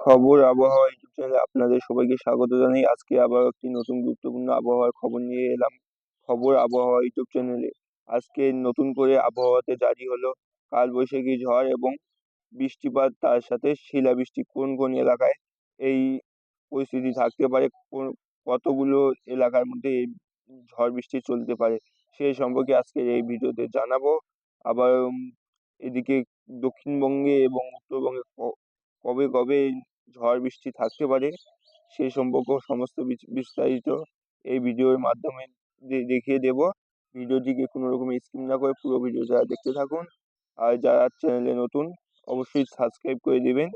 খবর আবহাওয়া ইউটিউব চ্যানেলে আপনাদের সবাইকে স্বাগত জানাই। আজকে আবার একটি নতুন গুরুত্বপূর্ণ আবহাওয়ার খবর নিয়ে এলাম। খবর আবহাওয়া ইউটিউব চ্যানেলে। আজকে নতুন করে আবহাওয়াতে জারি হলো কালবৈশাখী ঝড় এবং বৃষ্টিপাত, তার সাথে শিলাবৃষ্টি কোন কোন এলাকায়? এই পরিস্থিতি থাকতে পারে, কোন কতগুলো এলাকার মধ্যে এই ঝড় বৃষ্টি চলতে পারে সেই সম্পর্কে আজকের এই ভিডিওতে জানাব। আবার এদিকে দক্ষিণবঙ্গে এবং উত্তরবঙ্গে কবে কবে ঝড় বৃষ্টি থাকতে পারে সেই সম্পর্ক সমস্ত বিস্তারিত এই ভিডিওর মাধ্যমে দেখিয়ে দেব। ভিডিওটিকে কোনো রকম স্কিপ না করে পুরো ভিডিও যারা দেখতে থাকুন। আর যারা চ্যানেলে নতুন, অবশ্যই সাবস্ক্রাইব করে দেবেন।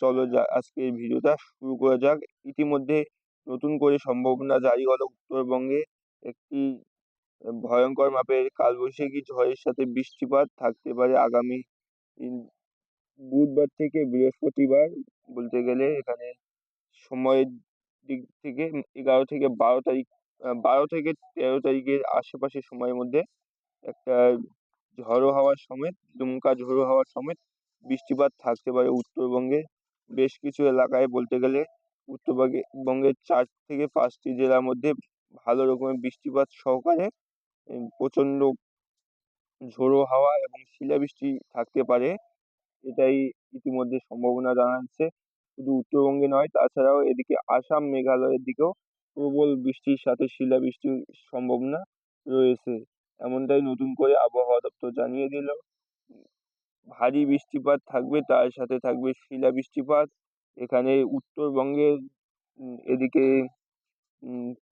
চলো আজকে ভিডিওটা শুরু করা যাক। ইতিমধ্যে নতুন করে সম্ভাবনা জারি হলো উত্তরবঙ্গে। একটি ভয়ঙ্কর মাপের কালবৈশাখী ঝড়ের সাথে বৃষ্টিপাত থাকতে পারে আগামী বুধবার থেকে বৃহস্পতিবার বলতে গেলে এখানে সময়ের দিক থেকে এগারো থেকে বারো তারিখ বারো থেকে তেরো তারিখের আশেপাশে সময়ের মধ্যে একটা ঝড়ো হাওয়ার সমেত, দুমকা ঝোড়ো হাওয়ার সমেত বৃষ্টিপাত থাকতে পারে উত্তরবঙ্গে। বেশ কিছু এলাকায় বলতে গেলে উত্তরবঙ্গে বঙ্গের চার থেকে পাঁচটি জেলার মধ্যে ভালো রকমের বৃষ্টিপাত সহকারে প্রচণ্ড ঝোড়ো হাওয়া এবং শিলাবৃষ্টি থাকতে পারে। এটাই ইতিমধ্যে সম্ভাবনা জানাচ্ছে। শুধু উত্তরবঙ্গে নয়, তাছাড়াও এদিকে আসাম, মেঘালয়ের দিকেও প্রবল বৃষ্টির সাথে শিলাবৃষ্টির সম্ভাবনা রয়েছে। এমনটাই নতুন করে আবহাওয়া দপ্তর জানিয়ে দিল। ভারী বৃষ্টিপাত থাকবে, তার সাথে থাকবে শিলা বৃষ্টিপাত এখানে উত্তরবঙ্গের এদিকে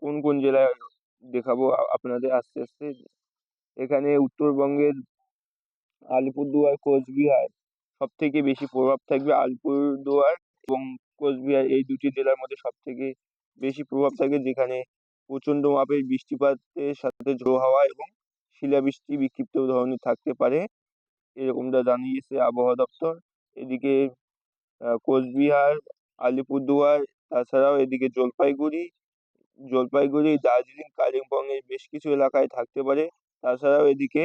কোন কোন জেলায় দেখাবো আপনাদের আস্তে আস্তে। এখানে উত্তরবঙ্গের আলিপুরদুয়ার, কোচবিহার সব থেকে বেশি প্রভাব থাকবে আলিপুরদুয়ার এবং কোচবিহার এই দুটি জেলার মধ্যে সব থেকে বেশি প্রভাব থাকবে যেখানে প্রচণ্ড মাপের বৃষ্টিপাতের সাথে ঝোড়ো হাওয়া এবং শিলাবৃষ্টি বিক্ষিপ্ত ধরনের থাকতে পারে। এরকমটা জানিয়েছে আবহাওয়া দপ্তর। এদিকে কোচবিহার আলিপুরদুয়ার তাছাড়াও এদিকে জলপাইগুড়ি জলপাইগুড়ি, দার্জিলিং কালিম্পংয়ের বেশ কিছু এলাকায় থাকতে পারে। তাছাড়াও এদিকে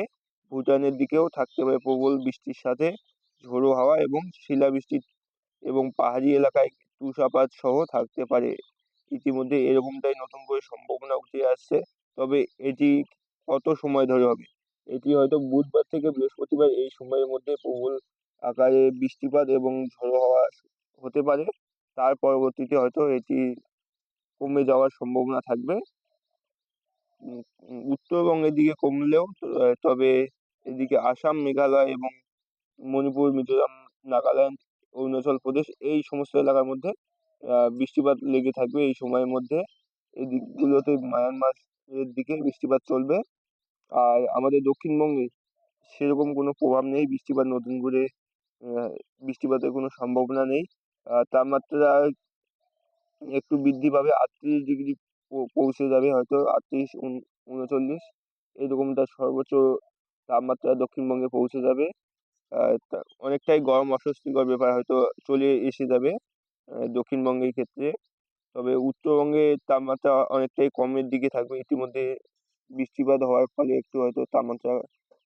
ভুটানের দিকেও থাকতে পারে প্রবল বৃষ্টির সাথে। ঝোড়ো হাওয়া এবং শিলাবৃষ্টি এবং পাহাড়ি এলাকায় তুষারপাত সহ থাকতে পারে। ইতিমধ্যে এরকমটাই নতুন করে সম্ভাবনা উঠে আসছে, তবে এটি কত সময় ধরে হবে? এটি হয়তো বুধবার থেকে বৃহস্পতিবার এই সময়ের মধ্যে প্রবল আকারে বৃষ্টিপাত এবং ঝোড়ো হাওয়া হতে পারে। তার পরবর্তীতে হয়তো এটি কমে যাওয়ার সম্ভাবনা থাকবে। উত্তরবঙ্গের দিকে কমলেও, তবে এদিকে আসাম, মেঘালয় এবং মণিপুর, মিজোরাম, নাগাল্যান্ড, অরুণাচল প্রদেশ এই সমস্ত এলাকার মধ্যে বৃষ্টিপাত লেগে থাকবে এই সময়ের মধ্যে। এই দিকগুলোতে মায়ানমার এর দিকে বৃষ্টিপাত চলবে। আর আমাদের দক্ষিণবঙ্গে সেরকম কোনো প্রভাব নেই, বৃষ্টিপাত নতুন করে বৃষ্টিপাতের কোনো সম্ভাবনা নেই। তাপমাত্রা একটু বৃদ্ধি পাবে, আটত্রিশ ডিগ্রি পৌঁছে যাবে হয়তো আটত্রিশ, উন- উনচল্লিশ। এরকমটা সর্বোচ্চ তাপমাত্রা দক্ষিণবঙ্গে পৌঁছে যাবে। অনেকটাই গরম অস্বস্তিকর ব্যাপার হয়তো চলে এসে যাবে দক্ষিণবঙ্গের ক্ষেত্রে। তবে উত্তরবঙ্গে তাপমাত্রা অনেকটাই কমের দিকে থাকবে। ইতিমধ্যে বৃষ্টিপাত হওয়ার ফলে একটু হয়তো তাপমাত্রা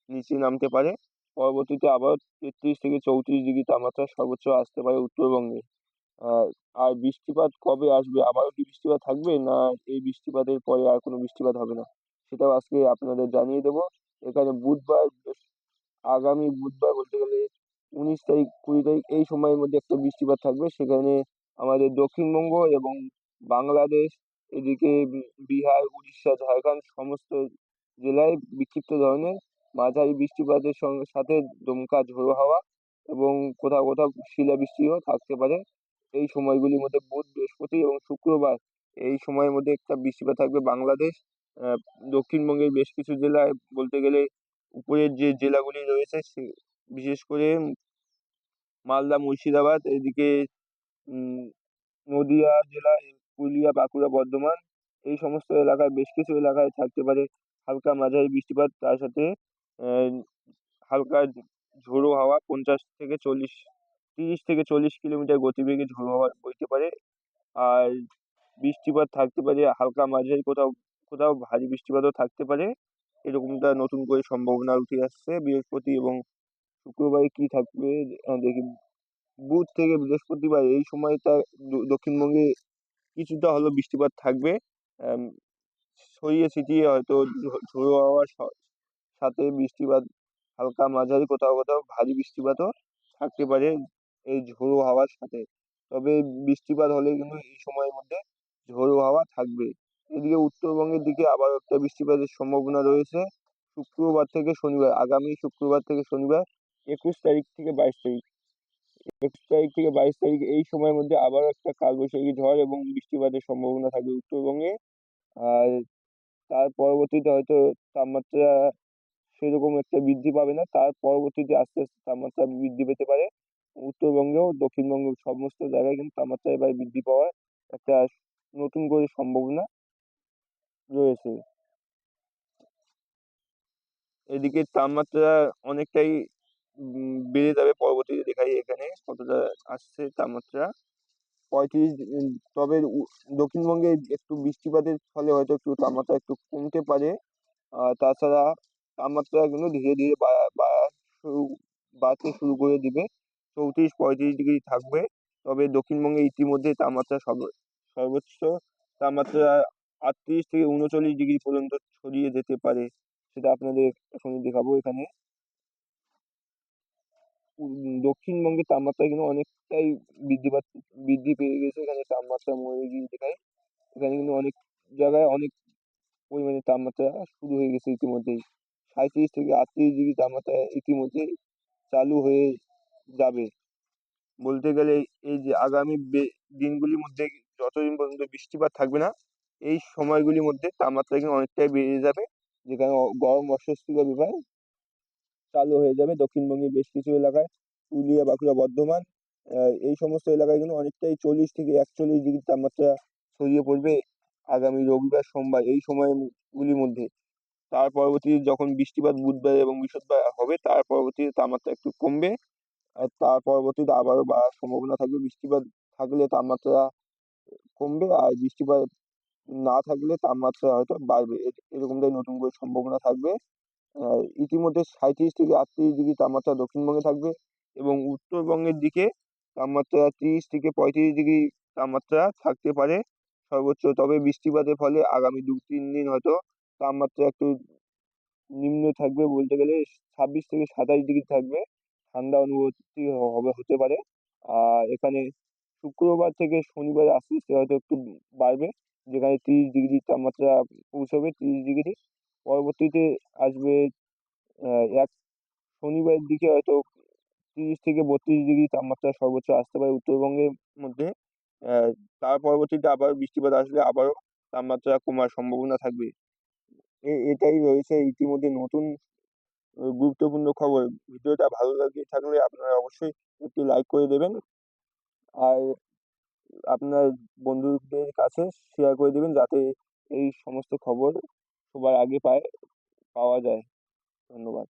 নিচে নামতে পারে। পরবর্তীতে আবার তেত্রিশ থেকে চৌত্রিশ ডিগ্রি তাপমাত্রা সর্বোচ্চ আসতে পারে উত্তরবঙ্গে। আর বৃষ্টিপাত কবে আসবে? আবারও কি বৃষ্টিপাত থাকবে? না, এই বৃষ্টিপাতের পরে আর কোনো বৃষ্টিপাত হবে না। সেটাও আজকে আপনাদের জানিয়ে দেবো। এখানে বুধবার আগামী বুধবার বলতে গেলে উনিশ তারিখ, কুড়ি তারিখ এই সময়ের মধ্যে একটা বৃষ্টিপাত থাকবে। সেখানে আমাদের দক্ষিণবঙ্গ এবং বাংলাদেশ, এদিকে বিহার, উড়িষ্যা, ঝাড়খণ্ড সমস্ত জেলায় বিক্ষিপ্ত ধরনের মাঝারি বৃষ্টিপাতের সঙ্গে সাথে দমকা ঝোড়ো হাওয়া এবং কোথাও কোথাও শিলাবৃষ্টিও থাকতে পারে। এই সময়গুলির মধ্যে বুধ, বৃহস্পতি এবং শুক্রবার এই সময়ের মধ্যে একটা বৃষ্টিপাত থাকবে বাংলাদেশ। দক্ষিণবঙ্গের বেশ কিছু জেলায় বলতে গেলে উপরের যে জেলাগুলি রয়েছে সে, বিশেষ করে মালদা, মুর্শিদাবাদ, এদিকে নদিয়া জেলা, পুরুলিয়া, বাঁকুড়া, বর্ধমান, এই সমস্ত এলাকায় বেশ কিছু এলাকায় থাকতে পারে হালকা মাঝারি বৃষ্টিপাত। তার সাথে হালকা ঝোড়ো হাওয়া, পঞ্চাশ থেকে চল্লিশ, তিরিশ থেকে চল্লিশ কিলোমিটার গতিবেগে ঝোড়ো হাওয়া বইতে পারে। আর বৃষ্টিপাত থাকতে পারে হালকা মাঝারি কোথাও কোথাও ভারী বৃষ্টিপাতও থাকতে পারে। এরকমটা নতুন করে সম্ভাবনা উঠে আসছে। বৃহস্পতি এবং শুক্রবারে কি থাকবে দেখি। বুধ থেকে বৃহস্পতিবার এই সময়টা দক্ষিণবঙ্গে কিছুটা হলেও বৃষ্টিপাত থাকবে। ছড়িয়ে ছিটিয়ে হয়তো ঝোড়ো হাওয়ার সাথে বৃষ্টিপাত, হালকা মাঝারি কোথাও কোথাও ভারী বৃষ্টিপাতও থাকতে পারে এই ঝোড়ো হাওয়ার সাথে। তবে বৃষ্টিপাত হলে কিন্তু এই সময়ের মধ্যে ঝোড়ো হাওয়া থাকবে। এদিকে উত্তরবঙ্গের দিকে আবার একটা বৃষ্টিপাতের সম্ভাবনা রয়েছে। শুক্রবার থেকে শনিবার, আগামী শুক্রবার থেকে শনিবার, একুশ তারিখ থেকে বাইশ তারিখ। একুশ তারিখ থেকে বাইশ তারিখ এই সময়ের মধ্যে আবার একটা কালবৈশাখী ঝড় এবং বৃষ্টিপাতের সম্ভাবনা থাকবে উত্তরবঙ্গে। আর তার পরবর্তীতে হয়তো তাপমাত্রা সেরকম একটা বৃদ্ধি পাবে না। তার পরবর্তীতে আস্তে আস্তে তাপমাত্রা বৃদ্ধি পেতে পারে। উত্তরবঙ্গেও দক্ষিণবঙ্গ সমস্ত জায়গায় কিন্তু তাপমাত্রা এবার বৃদ্ধি পাওয়ার একটা নতুন করে সম্ভাবনা। রয়েছে। এদিকে তাপমাত্রা অনেকটাই বেড়ে যাবে পরবর্তীতে দেখাই এখানে কতটা আসছে তাপমাত্রা। পঁয়ত্রিশ তবে দক্ষিণবঙ্গে একটু বৃষ্টিপাতের ফলে হয়তো একটু তাপমাত্রা একটু কমতে পারে। আর তাছাড়া তাপমাত্রা কিন্তু ধীরে ধীরে বাড়তে শুরু করে দিবে। চৌত্রিশ, পঁয়ত্রিশ ডিগ্রি থাকবে। তবে দক্ষিণবঙ্গে ইতিমধ্যে তাপমাত্রা সর্ব- সর্বোচ্চ তাপমাত্রা আটত্রিশ থেকে উনচল্লিশ ডিগ্রি পর্যন্ত ছড়িয়ে যেতে পারে। সেটা আপনাদের এখনই দেখাবো এখানে। উম, দক্ষিণবঙ্গে তাপমাত্রা কিন্তু অনেকটাই বৃদ্ধি পাচ্ছে বৃদ্ধি পেয়ে গেছে এখানে তাপমাত্রা মরে গিয়ে দেখায়। এখানে কিন্তু অনেক জায়গায় অনেক পরিমাণে তাপমাত্রা শুরু হয়ে গেছে ইতিমধ্যেই। সাঁইত্রিশ থেকে আটত্রিশ ডিগ্রি তাপমাত্রা ইতিমধ্যেই চালু হয়ে যাবে। বলতে গেলে এই যে আগামী দিনগুলির মধ্যে যতদিন পর্যন্ত বৃষ্টিপাত থাকবে না এই সময়গুলির মধ্যে তাপমাত্রা কিন্তু অনেকটাই বেড়ে যাবে। যেখানে গরম অস্বস্তিকর ব্যাপার চালু হয়ে যাবে। দক্ষিণবঙ্গের বেশ কিছু এলাকায় পুরুলিয়া, বাঁকুড়া, বর্ধমান এই সমস্ত এলাকায় কিন্তু অনেকটাই চল্লিশ থেকে একচল্লিশ ডিগ্রি তাপমাত্রা ছড়িয়ে পড়বে আগামী রবিবার, সোমবার এই সময়গুলির মধ্যে। তার পরবর্তীতে যখন বৃষ্টিপাত বুধবার এবং বৃহস্পতিবার হবে, তার পরবর্তীতে তাপমাত্রা একটু কমবে। আর তার পরবর্তীতে আবারও বাড়ার সম্ভাবনা থাকবে বৃষ্টিপাত থাকলে তাপমাত্রা কমবে। আর বৃষ্টিপাত না থাকলে তাপমাত্রা হয়তো বাড়বে। এরকমটাই নতুন করে সম্ভাবনা থাকবে। ইতিমধ্যে সাঁইত্রিশ থেকে আটত্রিশ ডিগ্রি তাপমাত্রা দক্ষিণবঙ্গে থাকবে এবং উত্তরবঙ্গের দিকে তাপমাত্রা তিরিশ থেকে পঁয়ত্রিশ ডিগ্রি তাপমাত্রা থাকতে পারে সর্বোচ্চ। তবে বৃষ্টিপাতের ফলে আগামী দু, তিন দিন হয়তো তাপমাত্রা একটু নিম্ন থাকবে বলতে গেলে ছাব্বিশ থেকে সাতাশ ডিগ্রি থাকবে। ঠান্ডা অনুভূতি হবে, হতে পারে। আর এখানে শুক্রবার থেকে শনিবার আস্তে আস্তে হয়তো একটু বাড়বে। যেখানে তিরিশ ডিগ্রি তাপমাত্রা পৌঁছবে, তিরিশ ডিগ্রি পরবর্তীতে আসবে এক শনিবারের দিকে হয়তো তিরিশ থেকে বত্রিশ ডিগ্রি তাপমাত্রা সর্বোচ্চ আসতে পারে উত্তরবঙ্গের মধ্যে। তার পরবর্তীতে আবার বৃষ্টিপাত আসলে আবারও তাপমাত্রা কমার সম্ভাবনা থাকবে। এটাই রয়েছে ইতিমধ্যে নতুন গুরুত্বপূর্ণ খবর। ভিডিওটা ভালো লাগে থাকলে আপনারা অবশ্যই একটু লাইক করে দেবেন। আর আপনার বন্ধুদের কাছে শেয়ার করে দেবেন যাতে এই সমস্ত খবর সবার আগে পায়, পাওয়া যায়। ধন্যবাদ।